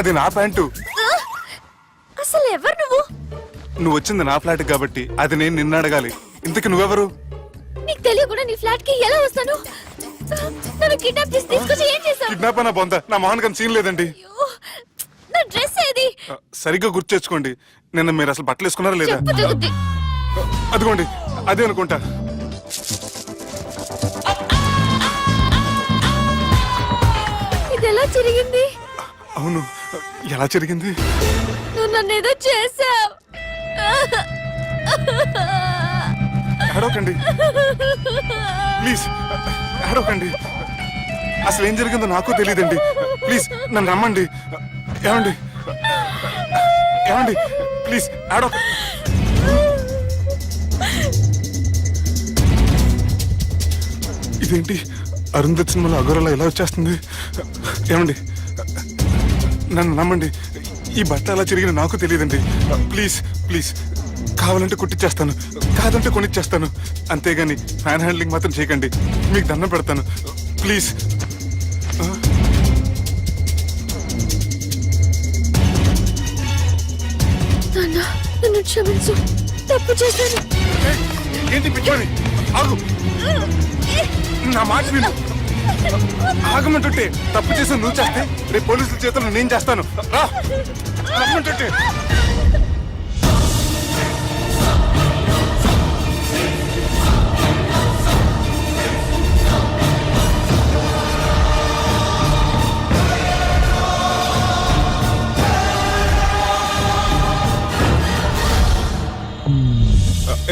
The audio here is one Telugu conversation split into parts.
అది నా ప్యాంటు. అసలు ఎవరు నువ్వు? నువ్వు వచ్చింది నా ఫ్లాట్ కాబట్టి అది నేను నిన్ను అడగాలి. ఇంతకు నువ్వెవరు? నీకు తెలియకుండా నీ ఫ్లాట్కి ఎలా వస్తాను? నన్ను కిడ్నాప్ చేసి తీసుకొచ్చి ఏం చేశావు? కిడ్నాప్ అయినా బొంద. నా మోహన్ గారి సీన్ లేదండి. అయ్యో, నా డ్రెస్ ఏది? సరిగ్గా గుర్తు తెచ్చుకోండి. నిన్న మీరు అసలు బట్టలు వేసుకున్నారా లేదా? చెప్పు అదిగోండి అదే అనుకుంటా. ఇది ఎలా జరిగింది అవును. ఎలా జరిగింది? నువ్వు నన్ను ఏదో చేసావు. అడవకండి ప్లీజ్ అడవకండి అసలు ఏం జరిగిందో నాకు తెలియదండి ప్లీజ్ నన్ను రమ్మండి. ఏమండి? ఏమండి? ప్లీజ్ అడవ ఇదేంటి? అరుంధత్ సినిమాలో అగోరలా ఎలా వచ్చేస్తుంది? ఏమండి? నన్ను నమ్మండి. ఈ బట్ట అలా తిరిగిన నాకు తెలియదండి. Please please. కావాలంటే కుట్టిచ్చేస్తాను. కాదంటే కొనిచ్చేస్తాను. అంతేగాని ఫ్యాన్ హ్యాండ్లింగ్ మాత్రం చేయకండి. మీకు దండం పెడతాను. ప్లీజ్. నాన్న నన్ను క్షమించు. తప్పు చేశాను. ఏంటి పిచ్చోని ఆగు. నా మాట విను. ఆగమంటుంటే తప్పు చేసి నువ్వు చేస్తే రేపు పోలీసుల చేతుల్లో నేను చేస్తాను. రా. రమ్మంటుంటే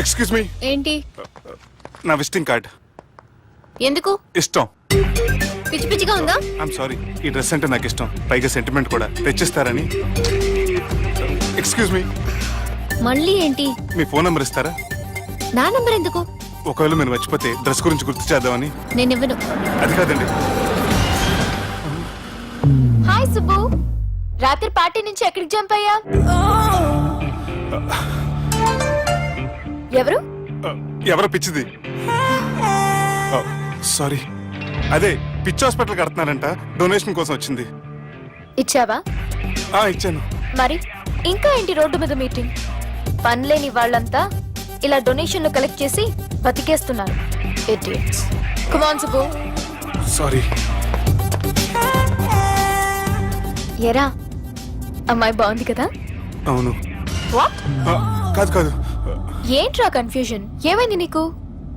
ఎక్స్క్యూజ్ మీ ఏంటి? నా విజిటింగ్ కార్డ్ ఎందుకు? ఇష్టం. పిచ్చి పిచ్చిగా ఉందా? ఐమ్ సారీ ఈ డ్రెస్ అంటే నాకు ఇష్టం. పైగా సెంటిమెంట్ కూడా. తెచ్చిస్తారని. ఎక్స్క్యూజ్ మీ మళ్ళీ ఏంటి? మీ ఫోన్ నెంబర్ ఇస్తారా? నా నంబర్ ఎందుకు? ఒకవేళ మీరు మర్చిపోతే డ్రెస్ గురించి గుర్తు చేద్దామని. నేను ఇవ్వను. అది కాదండి. హాయ్ సుబ్బు రాత్రి పార్టీ నుంచి ఎక్కడికి జంప్ అయ్యా? ఎవరు? ఎవరో పిచ్చిది. సారీ అదే పిచ్చి హాస్పిటల్ కడుతున్నారంట. డొనేషన్ కోసం వచ్చింది. ఇచ్చావా? ఆ ఇచ్చాను. మరి ఇంకా ఏంటి రోడ్డు మీద మీటింగ్? పనిలేని వాళ్ళంతా ఇలా డొనేషన్లు కలెక్ట్ చేసి బతికేస్తున్నారు. సుబ్బు సారీ ఎరా అమ్మాయి బాగుంది కదా? అవును. వాట్ ఆ, కాదు కాదు. ఏంట్రా కన్ఫ్యూజన్ ఏమైంది నీకు?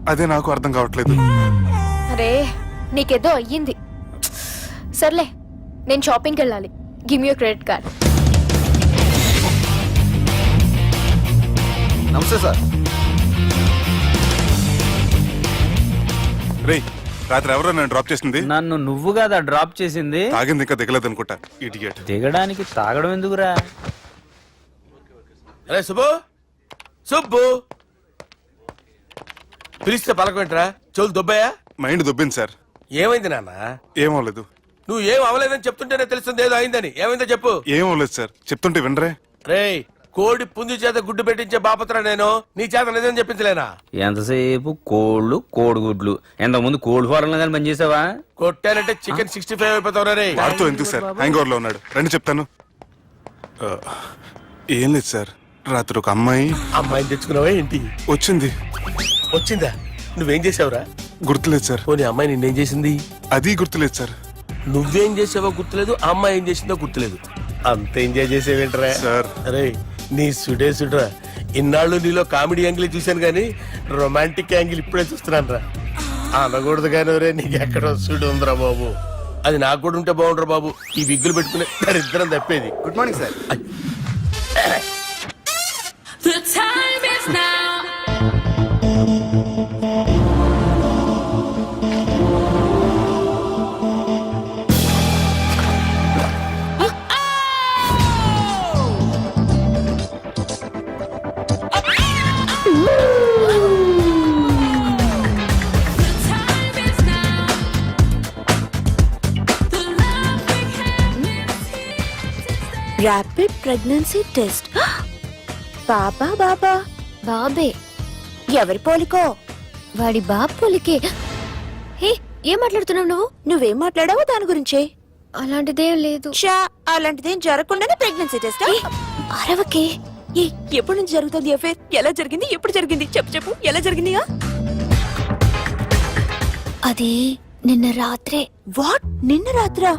అదే నాకు అర్థం కావట్లేదు. అరే నీకేదో అయ్యింది. సర్లే నేను షాపింగ్కి వెళ్ళాలి గిమ్ యూ క్రెడిట్ కార్డ్ నమస్తే సార్. రేయ్ రాత్రి ఎవరో నన్ను డ్రాప్ చేసింది? నన్ను నువ్వు కదా డ్రాప్ చేసింది? తాగింది ఇంకా దిగలేదు అనుకుంటా. ఇడియట్ దిగడానికి తాగడం ఎందుకురా? అరే సుబ్బు? సుబ్బు? పిలిస్తే పలకమేంట్రా చెవులు దుబ్బయ్యా మైండ్ దొబ్బింది సార్. ఏమైంది నాన్న? ఏమవలేదు నువ్వు ఏం అవ్వలేదని చెప్తుంటేనే తెలుస్తుంది ఏదో అయిందని. ఏమైందో చెప్పు. ఏమవలేదు సార్. చెప్తుంటే వినరే. రేయ్ కోడి పుంజు చేత గుడ్డు పెట్టించే బాపత్ర నేను. నీ చేత నిజం చెప్పించలేనా? ఎంతసేపు కోళ్ళు కోడిగుడ్లు? ఎంతకుముందు కోడి ఫారంలో కానీ పనిచేసావా కొట్టానంటే చికెన్ సిక్స్టీ ఫైవ్ అయిపోతావు రే వాడుతూ ఎందుకు సార్? హ్యాంగ్ ఓవర్లో ఉన్నాడు. రండి చెప్తాను. ఆ, ఏం లేదు సార్. రాత్రి ఒక అమ్మాయి అమ్మాయిని తెచ్చుకున్నావా ఏంటి? వచ్చింది. వచ్చిందా? నువ్వేం చేసావురా గుర్తులేదు సార్. పోనీ అమ్మాయి నిన్నేం చేసింది? అది గుర్తులేదు సార్. నువ్వేం చేసావో గుర్తులేదు ఆ అమ్మాయి ఏం చేసిందో గుర్తులేదు. అంత ఎంజాయ్ చేసేవేంట్రా? సార్. అరే నీ సుడే సుడ్రా. ఇన్నాళ్ళు నీలో కామెడీ యాంగిల్ చూశాను కానీ రొమాంటిక్ యాంగిల్ ఇప్పుడే చూస్తున్నాను రా అనకూడదు కానీ రే నీకు ఎక్కడ వస్తుడు ఉందిరా బాబు. అది నాకు కూడా ఉంటే బాగుండ్రా బాబు. ఈ విగ్గులు పెట్టుకునే దరిద్రం తప్పేది. Good morning sir. Rapid pregnancy test బాబా బాబా బాబే. ఎవరి పోలికో? వాడి బాపులికే హే ఏం మాట్లాడుతున్నావు నువ్వు? నువ్వేం మాట్లాడావో దాని గురించే. అలాంటిదేం లేదు. షా అలాంటిదేం జరగకుండానే ప్రెగ్నెన్సీ టెస్ట్ అరవకే. ఏ ఎప్పటి నుంచి జరుగుతుంది అఫేర్ ఎలా జరిగింది? ఎప్పుడు జరిగింది? చెప్పు చెప్పు. ఎలా జరిగింది అది నిన్న రాత్రే. వాట్? నిన్న రాత్రా?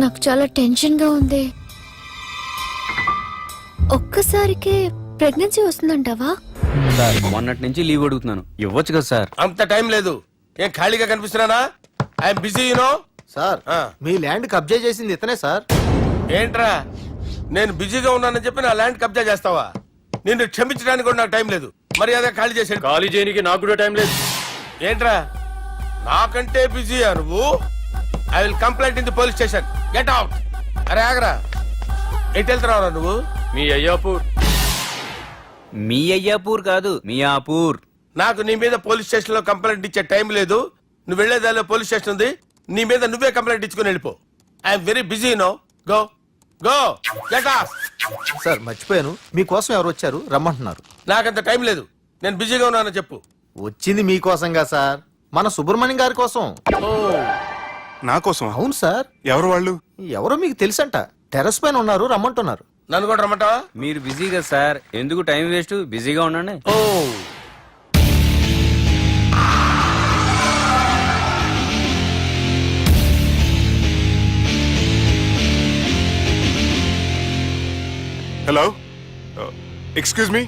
నాకు చాలా టెన్షన్గా ఉంది. ఒక్కసారికే ప్రెగ్నెన్సీ వస్తుందంటావా? సార్ మొన్నటి నుంచి లీవ్ అడుగుతున్నాను. ఇవ్వచ్చు కదా సార్. అంత టైం లేదు. ఏం ఖాళీగా కనిపిస్తున్నానా? I'm busy you know sir. Me land కబ్జా చేసింది ఇతనే సార్. ఏంట్రా? నేను బిజీగా ఉన్నానని చెప్పి నా ల్యాండ్ కబ్జా చేస్తావా? నిన్ను క్షమించడానికి కూడా నాకు టైం లేదు. మరి అదే ఖాళీ చేసాడు ఖాళీ చేయడానికి నాకు కూడా టైం లేదు. ఏంట్రా? నాకంటే బిజీయా నువ్వు? I will complaint in the police station. Get out. అరే ఆగరా. ఎటు వెళ్తున్నావురా నువ్వు? మీ అయ్యాపూర్. మీ అయ్యాపూర్ కాదు మియాపూర్ నాకు నీ మీద పోలీస్ స్టేషన్లో కంప్లైంట్ ఇచ్చే టైం లేదు. నువ్వు వెళ్ళేదాలో పోలీస్ స్టేషన్ ఉంది. నీ మీద నువ్వే కంప్లైంట్ ఇచ్చుకుని వెళ్ళిపో. I'm very busy no go go get off sir మర్చిపోయాను. మీకోసం ఎవరు వచ్చారు? రమ్మంటున్నారు. నాకంత టైం లేదు. నేను బిజీగా ఉన్నానని చెప్పు. వచ్చింది మీకోసంగా సార్. మన సుబ్రహ్మణ్యం గారి కోసం. ఓ. నా కోసం? అవును సార్. ఎవరు వాళ్ళు? ఎవరో మీకు తెలుసంట. టెర్రస్ పైన ఉన్నారు రమ్మంటున్నారు. నన్ను కూడా రమ్మంటావా? మీరు బిజీ కదా సార్. ఎందుకు టైం వేస్ట్? బిజీగా ఉండండి. ఓ. హలో ఎక్స్క్యూజ్ మీ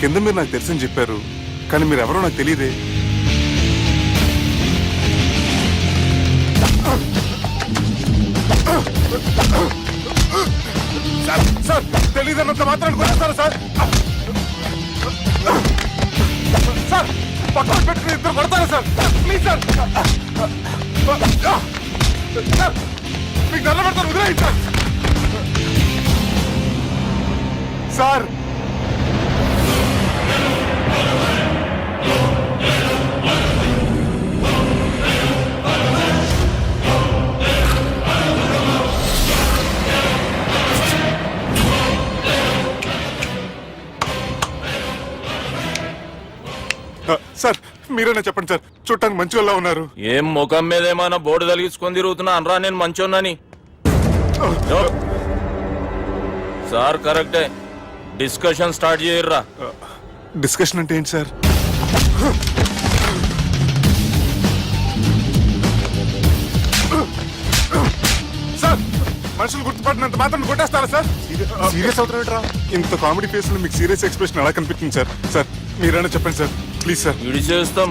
కింద మీరు నాకు తెలుసని చెప్పారు. కానీ మీరు ఎవరో నాకు తెలియదే సార్ సార్ తెలియదన్నంత మాత్రం కొనేస్తారా సార్? సార్ పక్కన పెట్టుకుని ఇద్దరు కొడతారా సార్? Please sir. సార్ మీకు నల్ల పెడతాను వదిలేయండి సార్. సార్ సార్ మీరేనా చెప్పండి సార్? చూడటానికి మంచి వాళ్ళ ఉన్నారు. ఏం ముఖం మీద ఏమైనా బోర్డు తలిగించుకొని తిరుగుతున్నా? అనరా నేను మంచోన్నని. సార్ కరెక్టే. డిస్కషన్ స్టార్ట్ చేయర్రా. డిస్కషన్ అంటే ఏంటి సార్? సార్ మనుషులు గుర్తుపడినంత మాత్రం కొట్టేస్తారా సార్? సీరియస్ అవుతారా ఇంత కామెడీ ఫేస్లో మీకు సీరియస్ ఎక్స్ప్రెషన్ ఎలా కనిపిస్తుంది సార్? సార్ మీరైనా చెప్పండి సార్? Please sir. ఇడి చేస్తాం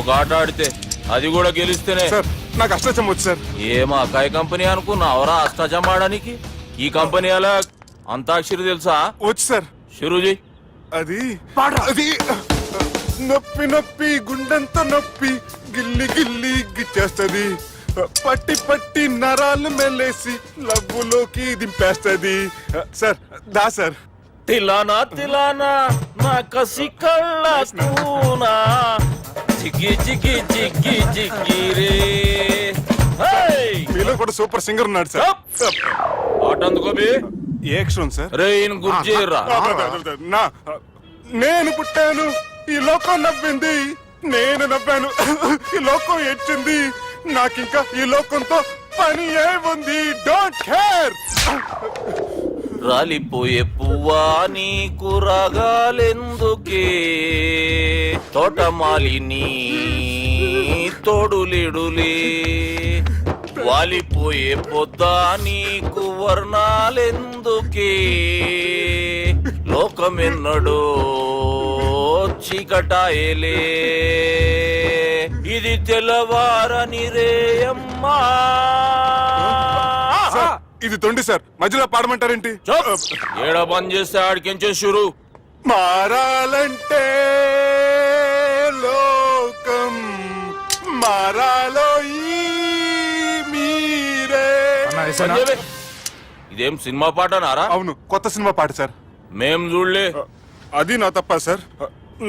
ఒక ఆట ఆడితే అది కూడా గెలిస్తేనే. సార్ నాకు అష్టచం వచ్చు సార్. ఏం అకాయ కంపెనీ అనుకున్నా అవరా అష్టాచం ఆడడానికి? ఈ కంపెనీ అలా అంతాక్షరి తెలుసా? వచ్చు సార్. షురూజీ. అది అది నొప్పి నొప్పి గుండెంత నొప్పి గిల్లి గిల్లి గిచ్చేస్తది. పట్టి పట్టి నరాలు మెల్లేసి లవ్వులోకి దింపేస్తది. సార్ దా సార్. తిలానా తిలానా. నా కసి కళ్ళ కూనా చిక్కి చిక్కి చిక్కి చిక్కి రే. హై! మీలో కూడా సూపర్ సింగర్ ఉన్నాడు సార్! ఆట అందుకోబి ఏ అక్షరం సార్? రే ఈయన చేయర్రా నా నేను పుట్టాను ఈ లోకం నవ్వింది నేను నవ్వాను ఈ లోకం ఏడ్చింది నాకింకా ఈ లోకంతో పని ఏముంది డోంట్ కేర్ రాలిపోయే పువ్వా నీకు రాగాలెందుకే? తోటమాలిని తోడులిడులే. వాలిపోయే పొద్దా నీకు వర్ణాలెందుకే? లోకమెన్నడో చీకటాయలే. ఇది తెల్లవారని రేయమ్మా. ఇది తొండి సార్. మధ్యలో పాడమంటారేంటి. ఏడ బంద్ చేస్తే ఆడికించే షురు మారాలంటే లోకం మారాలో మీరే. ఇదేం సినిమా పాట నారా అవును కొత్త సినిమా పాట సార్. మేం చూడలే. అది నా తప్ప సార్.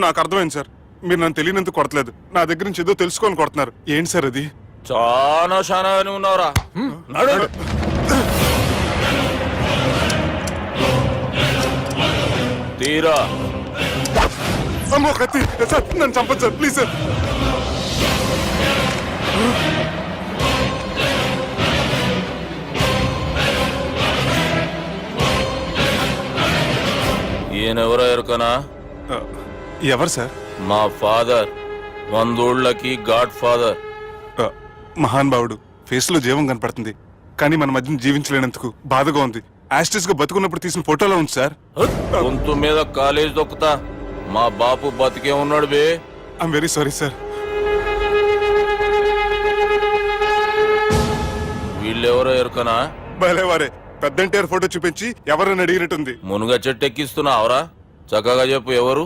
నాకు అర్థమైంది సార్. మీరు నన్ను తెలియనందుకు కొడతలేదు. నా దగ్గర నుంచి ఏదో తెలుసుకొని కొడుతున్నారు. ఏంటి సార్ అది? చాలా శానాగానే ఉన్నావురా. తీరా అమ్మో కత్తి సార్ నన్ను చంపదు సార్ ప్లీజ్ సార్ ఈయనెవరో ఎరుకనా? ఎవరు సార్ మా ఫాదర్. వందోళ్ళకి God father. మహాన్ భావుడు ఫేస్లో జీవం కనపడుతుంది. కానీ మన మధ్యన జీవించలేనందుకు బాధగా ఉంది. యాస్టిస్గా బతుకున్నప్పుడు తీసిన ఫోటోలో ఉంది సార్. గొంతు మీద కాలేజ్ దొక్కుతా. మా బాపు బతికే ఉన్నాడు బే. ఐఎమ్ వెరీ సారీ సార్ వీళ్ళెవరో ఎరుకనా? భలేవారే పెద్ద ఎన్టీఆర్ ఫోటో చూపించి ఎవరని అడిగినట్టుంది. మునుగ చెట్టు ఎక్కిస్తున్నావురా చక్కగా చెప్పు ఎవరు?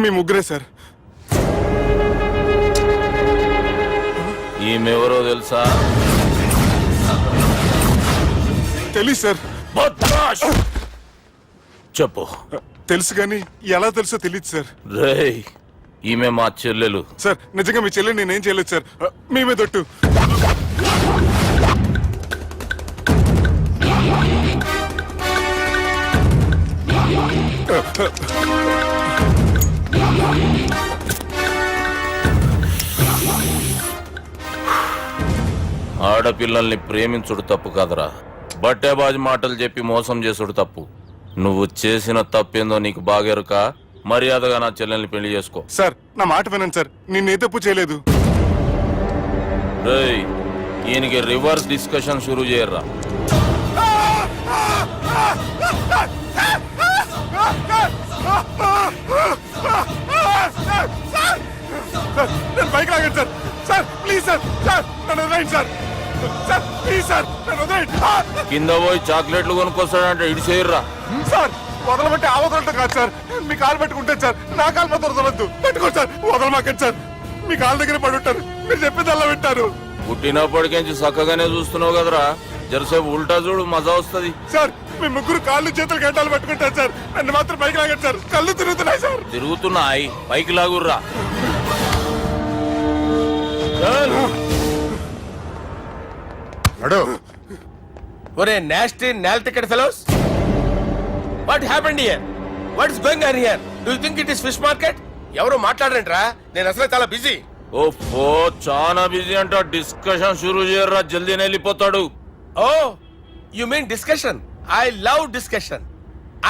మీ ముగ్గురే సార్ ఈమెవరో తెలుసా? తెలియదు సార్. బద్మాష్! చెప్పు. తెలుసు కానీ ఎలా తెలుసో తెలియదు సార్. రేయ్ ఈమె మా చెల్లెలు. సార్ నిజంగా మీ చెల్లి నేనేం చేయలేదు సార్. మీ మీద ఒట్టు ఆడపిల్లల్ని ప్రేమించుడు తప్పు కాదురా. బట్టేబాజు మాటలు చెప్పి మోసం చేసుడు తప్పు. నువ్వు చేసిన తప్పేందో నీకు బాగెరుక మర్యాదగా నా చెల్లెల్ని పెళ్ళి చేసుకో. సార్ నా మాట వినండి సార్. నేను ఏ తప్పు చేయలేదు. రేయ్ ఈయనకి రివర్స్ డిస్కషన్ షురూ చేయర్రా. సార్ నేను బైక్ లాగండి sir. Sir please sir. Sir నన్ను సార్. Sir please! కింద పోయి చాక్లెట్లు కొనుక్కొస్తాడంటే ఇడి చేయర్రా. సార్ వదలబట్టి ఆ వదలటం కాదు సార్. మీ కాలు పెట్టుకుంటే సార్ నా కాలు మాత్రం వదలొద్దు. పెట్టుకోండి సార్. వదలమాకండి సార్. మీ కాలు దగ్గర పడి ఉంటారు. మీరు చెప్పింది అలా వింటారు. పుట్టినప్పటికెంచి చక్కగానే చూస్తున్నావు కదరా. జరసేపు ఉల్టా చూడు మజా వస్తది. సార్ మీ ముగ్గురు కాళ్ళు చేతులు గంటలు పెట్టుకుంటారు సార్. నన్ను మాత్రం బైక్ లాగండి సార్. కళ్ళు తిరుగుతున్నాయి సార్. తిరుగుతున్నాయి. పైకి లాగుర్రా. నడు. ఒరే nasty Naal ticket fellows what happened here what is going on here do you think it is fish market ఎవరు మాట్లాడరంట్రా? నేను అసలే చాలా బిజీ ఓఫో చాలా బిజీ అంట. డిస్కషన్ షురూ చేయర్రా జల్దీ వెళ్ళిపోతాడు. ఓ you mean discussion I love discussion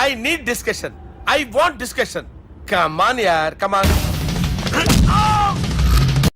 I need discussion I want discussion come on యార్ కమ్ ఆన్